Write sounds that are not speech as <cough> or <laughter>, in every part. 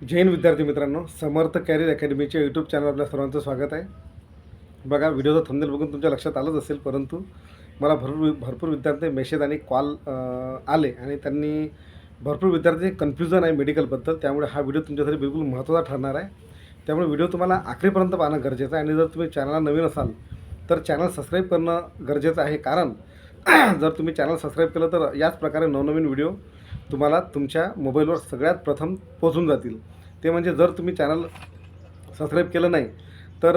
जैन विद्यार्थी मित्रांनो समर्थ कॅरियर अकॅडमीच्या यूट्यूब चॅनल आपल्या सर्वांचं स्वागत आहे. बघा व्हिडिओचा थंबनेल बघून तुमच्या लक्षात आलंच असेल परंतु मला भरपूर भरपूर विद्यार्थी मेसेज आणि कॉल आले आणि त्यांनी भरपूर विद्यार्थी कन्फ्युजन आहे मेडिकलबद्दल त्यामुळे हा व्हिडिओ तुमच्यासाठी बिलकुल महत्त्वाचा ठरणार आहे. त्यामुळे व्हिडिओ तुम्हाला आखरीपर्यंत पाहणं गरजेचं आहे आणि जर तुम्ही चॅनलला नवीन असाल तर चॅनल सबस्क्राईब करणं गरजेचं आहे. कारण <clears throat> जर तुम्ही चॅनल सबस्क्राईब केलं तर याच प्रकारे नवनवीन व्हिडिओ तुम्हाला तुमच्या मोबाईलवर सगळ्यात प्रथम पोचून जातील. ते म्हणजे जर तुम्ही चॅनल सबस्क्राईब केलं नाही तर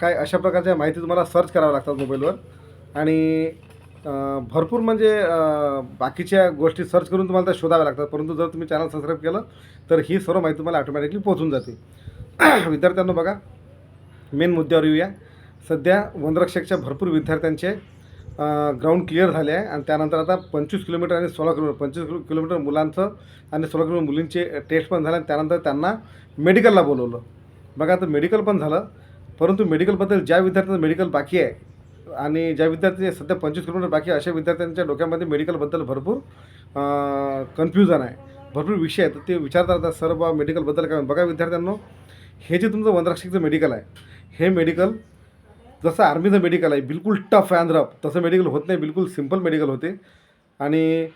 काय अशा प्रकारच्या माहिती तुम्हाला सर्च कराव्या लागतात मोबाईलवर. आणि भरपूर म्हणजे बाकीच्या गोष्टी सर्च करून तुम्हाला त्या शोधाव्या लागतात. परंतु जर तुम्ही चॅनल सबस्क्राईब केलं तर ही सर्व माहिती तुम्हाला ऑटोमॅटिकली पोचून जाते. <clears throat> विद्यार्थ्यांना बघा मेन मुद्द्यावर येऊया. सध्या वनरक्षकच्या भरपूर विद्यार्थ्यांचे ग्राउंड क्लिअर झाले आहे. आणि त्यानंतर आता पंचवीस किलोमीटर आणि सोळा किलोमीटर पंचवीस किलो किलोमीटर मुलांचं आणि सोळा किलोमीटर मुलींचे टेस्ट पण झाले. आणि त्यानंतर त्यांना मेडिकलला बोलवलं. बघा आता मेडिकल पण झालं. परंतु मेडिकलबद्दल ज्या विद्यार्थ्यांचं मेडिकल बाकी आहे आणि ज्या विद्यार्थी सध्या पंचवीस किलोमीटर बाकी आहे अशा विद्यार्थ्यांच्या डोक्यामध्ये मेडिकलबद्दल भरपूर कन्फ्युजन आहे. भरपूर विषय आहेत. तर ते विचारतात सर बा मेडिकलबद्दल काय? बघा विद्यार्थ्यांनो हे जे तुमचं वनरक्षकचं मेडिकल आहे हे मेडिकल जसं आर्मीचं मेडिकल आहे बिलकुल टफ अँड रफ तसं मेडिकल होत नाही बिलकुल सिंपल मेडिकल होते. आणि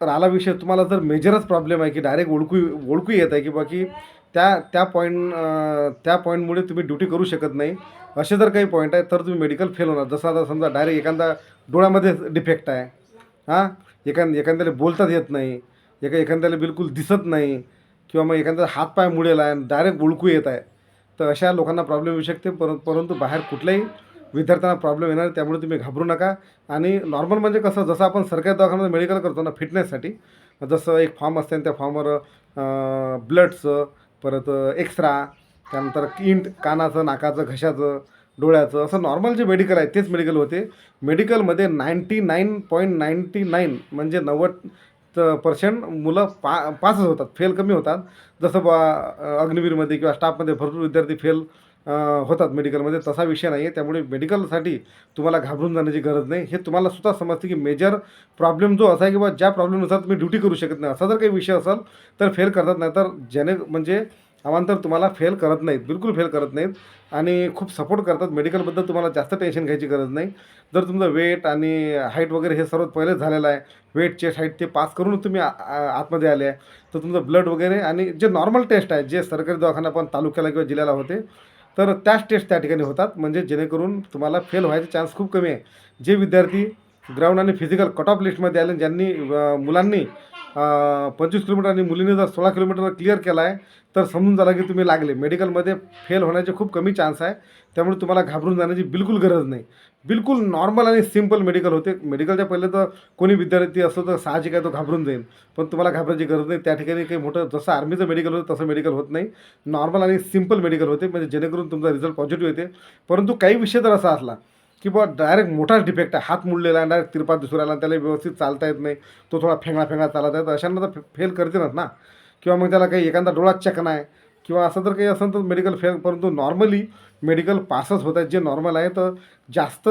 राहिला विषय तुम्हाला जर मेजरच प्रॉब्लेम आहे की डायरेक्ट ओळखू ओळखू येत आहे की बाकी त्या त्या पॉईंट त्या पॉईंटमुळे तुम्ही ड्युटी करू शकत नाही. असे जर काही पॉईंट आहे तर तुम्ही मेडिकल फेल होणार. जसं आता समजा डायरेक्ट एखादा डोळ्यामध्ये डिफेक्ट आहे. हां? एखाद एखाद्याला बोलताच येत नाही. एका एखाद्याला बिलकुल दिसत नाही. किंवा मग एखाद्या हातपाय मुडेला आहे डायरेक्ट ओळखू येत आहे. तर अशा लोकांना प्रॉब्लेम येऊ शकते पर परंतु बाहेर कुठल्याही विद्यार्थ्यांना प्रॉब्लेम येणार त्यामुळे तुम्ही घाबरू नका. आणि नॉर्मल म्हणजे कसं जसं आपण सरकारी दवाखान्यात मेडिकल करतो ना फिटनेससाठी जसं एक फॉर्म असते आणि त्या फॉर्मवर ब्लडचं परत एक्सरा त्यानंतर इंट कानाचं नाकाचं घशाचं डोळ्याचं असं नॉर्मल जे मेडिकल आहे तेच मेडिकल होते. मेडिकलमध्ये ninety nine point ninety nine म्हणजे नव्वद तर पर्सेंट मुलं पा पासच होतात फेल कमी होतात. जसं बा अग्निवीरमध्ये किंवा स्टाफमध्ये भरपूर विद्यार्थी फेल होतात मेडिकलमध्ये तसा विषय नाही आहे त्यामुळे मेडिकलसाठी तुम्हाला घाबरून जाण्याची गरज नाही. हे तुम्हाला सुद्धा समजते की मेजर प्रॉब्लेम जो असा आहे किंवा ज्या प्रॉब्लेमनुसार तुम्ही ड्युटी करू शकत नाही. असा जर काही विषय असेल तर फेल करतात. नाही तर ज्याने म्हणजे अवांतर तुम्हाला फेल करत नाहीत बिलकुल फेल करत नाहीत. आणि खूप सपोर्ट करतात. मेडिकलबद्दल तुम्हाला जास्त टेन्शन घ्यायची गरज नाही. जर तुमचं वेट आणि हाईट वगैरे हे सर्व पहिलेच झालेलं आहे वेट चेस्ट हाईट ते पास करूनच तुम्ही आ- आतमध्ये आले आहे. तर तुमचं ब्लड वगैरे आणि जे नॉर्मल टेस्ट आहे जे सरकारी दवाखाना पण तालुक्याला किंवा जिल्ह्याला होते तर त्याच टेस्ट त्या ठिकाणी होतात. म्हणजे जेणेकरून तुम्हाला फेल व्हायचे चान्स खूप कमी आहे. जे विद्यार्थी ग्राउंड आणि फिजिकल कट ऑफ लिस्टमध्ये आले ज्यांनी मुलांनी पंचवीस किलोमीटर आणि मुलींनी जर सोळा किलोमीटर क्लिअर केला आहे तर समजून झाला की तुम्ही लागले. मेडिकलमध्ये फेल होण्याचे खूप कमी चान्स आहे. त्यामुळे तुम्हाला घाबरून जाण्याची बिलकुल गरज नाही. बिलकुल नॉर्मल आणि सिंपल मेडिकल होते. मेडिकलच्या पहिले तर कोणी विद्यार्थी असतो तर साहजिक आहे तो घाबरून जाईल. पण तुम्हाला घाबरायची गरज नाही. त्या ठिकाणी काही मोठं जसं आर्मीचं मेडिकल होतं तसं मेडिकल होत नाही. नॉर्मल आणि सिंपल मेडिकल होते. म्हणजे जेणेकरून तुमचा रिझल्ट पॉझिटिव्ह येते. परंतु काही विषय जर असा असला की बुवा डायरेक्ट मोठाच डिफेक्ट आहे. हात मुडलेला आहे डायरेक्ट तिरपात दिसू राहिला त्याला व्यवस्थित चालता येत नाही. तो थोडा फेंगळा फेंगळा चालत आहे. तर अशांना तर फेल करतीलच ना. किंवा मग त्याला काही एखादा डोळा चकना आहे किंवा असं तर काही असेल तर मेडिकल फेल परंतु नॉर्मली मेडिकल पासच होत आहेत. जे नॉर्मल आहे तर जास्त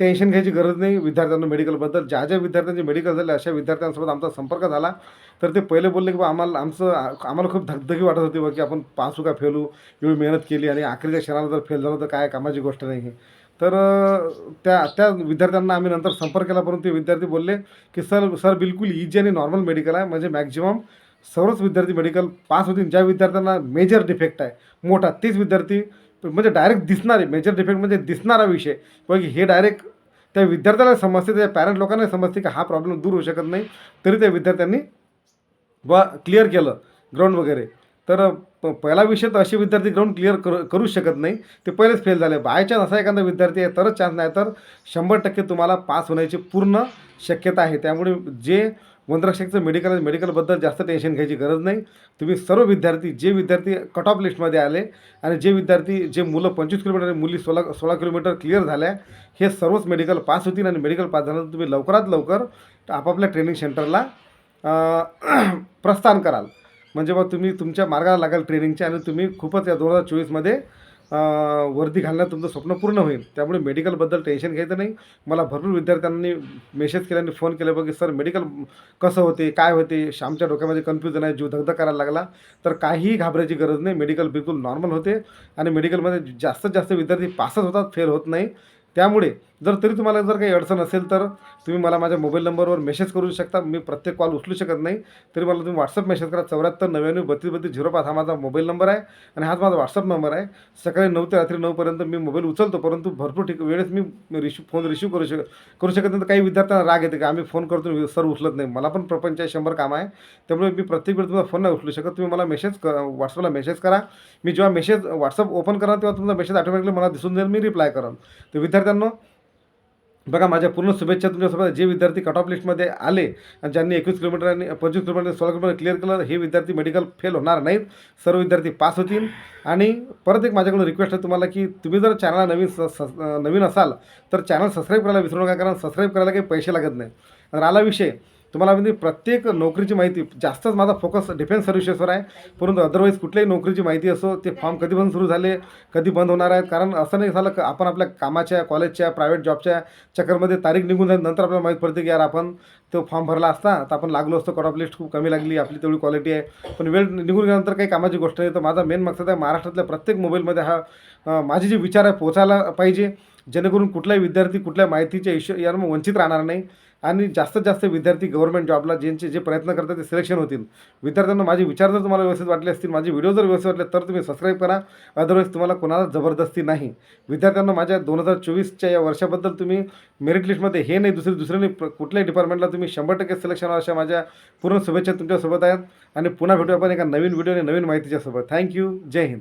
टेन्शन घ्यायची गरज नाही विद्यार्थ्यांना मेडिकलबद्दल ज्या ज्या विद्यार्थ्यांचे मेडिकल झाले अशा विद्यार्थ्यांसोबत आमचा संपर्क झाला. तर ते पहिले बोलले की बा आम्हाला आमचं आम्हाला खूप धगधगी वाटत होती बा की आपण पासू का फेलू? एवढी मेहनत केली आणि आखरीच्या क्षणाला जर फेल झालं तर काय कामाची गोष्ट नाही आहे. तर त्या त्या विद्यार्थ्यांना आम्ही नंतर संपर्क केला परंतु ते विद्यार्थी बोलले की सर सर बिलकुल इजी आणि नॉर्मल मेडिकल आहे. म्हणजे मॅक्झिमम सर्वच विद्यार्थी मेडिकल पास होतील. ज्या विद्यार्थ्यांना मेजर डिफेक्ट आहे मोठा तेच विद्यार्थी म्हणजे डायरेक्ट दिसणारे मेजर डिफेक्ट म्हणजे दिसणारा विषय. बघ हे डायरेक्ट त्या विद्यार्थ्याला समजते त्या पॅरेंट लोकांना समजते की हा प्रॉब्लेम दूर होऊ शकत नाही. तरी त्या विद्यार्थ्यांनी व क्लिअर केलं ग्राउंड वगैरे. तर प पहिला विषय तर असे विद्यार्थी ग्राउंड क्लिअर करू करूच शकत नाही. ते पहिलेच फेल झाले. बाय चान्स असा एखादा विद्यार्थी आहे तरच चान्स नाही. तर शंभर टक्के तुम्हाला पास होण्याची पूर्ण शक्यता आहे. त्यामुळे जे वनरक्षकचं मेडिकल आहे मेडिकलबद्दल जास्त टेन्शन घ्यायची गरज नाही. तुम्ही सर्व विद्यार्थी जे विद्यार्थी कट ऑफ लिस्टमध्ये आले आणि जे विद्यार्थी जे मुलं पंचवीस किलोमीटर आणि मुली सोळा सोळा किलोमीटर क्लिअर झाल्या हे सर्वच मेडिकल पास होतील आणि मेडिकल पास झाल्यानंतर तुम्ही लवकरात लवकर आपापल्या ट्रेनिंग सेंटरला <clears throat> प्रस्थान कराल. म्हणजे मग तुम्ही तुमच्या मार्गाला लागाल ट्रेनिंगच्या आणि तुम्ही खूपच या दोन हजार चोवीसमध्ये वर्दी घालण्यात तुमचं स्वप्न पूर्ण होईल. त्यामुळे मेडिकलबद्दल टेन्शन घ्यायचं नाही. मला भरपूर विद्यार्थ्यांनी मेसेज केल्याने फोन केला की सर मेडिकल कसं होते? काय होते? आमच्या डोक्यामध्ये कन्फ्युजन आहे जीव धगधग करायला लागला. तर काहीही घाबरायची गरज नाही. मेडिकल बिलकुल नॉर्मल होते. आणि मेडिकलमध्ये जास्तीत जास्त विद्यार्थी पासच होतात फेल होत नाही. त्यामुळे जर तरी तुम्हाला जर काही अडचण असेल तर तुम्ही मला माझ्या मोबाईल नंबरवर मेसेज करू शकता. मी प्रत्येक कॉल उचलू शकत नाही. तरी मला तुम्ही व्हॉट्सअप मेसेज करा. चौऱ्याहत्तर नव्याण्णव बत्तीस बत्तीस झिरो पाच हा माझा मोबाईल नंबर आहे. आणि हाच माझा व्हॉट्सअप नंबर आहे. सकाळी नऊ ते रात्री नऊपर्यंत मी मोबाईल उचलतो. परंतु भरपूर ठीक वेळेस मी रिशू फोन रिसीव करू शक करू शकत नाही. तर काही विद्यार्थ्यांना राग येते की आम्ही फोन करतो सर उचलत नाही. मला पण प्रपंच आहे शंभर काम आहे. त्यामुळे मी प्रत्येक वेळ तुम्हाला फोन नाही उचलू शकत. तुम्ही मला मेसेज क व्हॉट्सअपला मेसेज करा. मी जेव्हा मेसेज व्हॉट्सअप ओपन करा तेव्हा तुमचा मेसेज ऑटोमॅटिकली मला दिसून जाईल. मी रिप्लाय करेन तर विद्यार्थ्यांना बघा माझ्या पूर्ण शुभेच्छा तुमच्यासोबत. जे विद्यार्थी कट ऑफ लिस्टमध्ये आले आणि ज्यांनी एकवीस किलोमीटर आणि पंचवीस किलोमीटर सोळा किलोमीटर क्लिअर केलं हे विद्यार्थी मेडिकल फेल होणार नाहीत. सर्व विद्यार्थी पास होतील. आणि परत एक माझ्याकडून रिक्वेस्ट आहे तुम्हाला की तुम्ही जर चॅनलला नवीन स नवीन असाल तर चॅनल सबस्क्राईब करायला विसरू नका कारण सबस्क्राईब करायला काही पैसे लागत नाही राहिला आला विषय तुम्हाला म्हणजे प्रत्येक नोकरीची माहिती जास्तच माझा फोकस डिफेन्स सर्व्हिसेसवर आहे. परंतु अदरवाईज कुठल्याही नोकरीची माहिती असो ते फॉर्म कधी बंद सुरू झाले कधी बंद होणार आहेत. कारण असं नाही झालं का आपण आपल्या कामाच्या कॉलेजच्या प्रायव्हेट जॉबच्या चक्करमध्ये तारीख निघून जाईल नंतर आपल्याला माहीत पडते की यार आपण तो फॉर्म भरला असता तर आपण लागलो असतो. कट ऑफ लिस्ट खूप कमी लागली आपली तेवढी क्वालिटी आहे. पण वेळ निघून गेल्यानंतर काही कामाची गोष्ट नाही. तर माझा मेन मकसद आहे महाराष्ट्रातल्या प्रत्येक मोबाईलमध्ये हा माझे जे विचार आहे पोचायला पाहिजे. जेणेकरून कुठलाही विद्यार्थी कुठल्या माहितीच्या इश्यू यानं वंचित राहणार नाही. आणि जास्तीत जास्त विद्यार्थी गव्हर्नमेंट जॉबला ज्यांचे जे प्रयत्न करतात ते सिलेक्शन होतील. विद्यार्थ्यांना माझे विचार जर तुम्हाला व्यवस्थित वाटले असतील माझे व्हिडिओ जर व्यवस्थित वाटले तर तुम्ही सबस्क्राईब करा. अदरवाईज तुम्हाला कोणाला जबरदस्ती नाही. विद्यार्थ्यांना माझ्या दोन हजार चोवीसच्या या वर्षाबद्दल तुम्ही मेरिट लिस्टमध्ये हे नाही दुसरे दुसरे नाही कुठल्याही डिपार्टमेंटला तुम्ही शंभर टक्के सिलेक्शन व्हा अशा माझ्या पूर्ण शुभेच्छा तुमच्यासोबत आहेत. आणि पुन्हा भेटू आपण एका नवीन व्हिडिओ आणि नवीन माहितीच्या सोबत. थँक्यू जय हिंद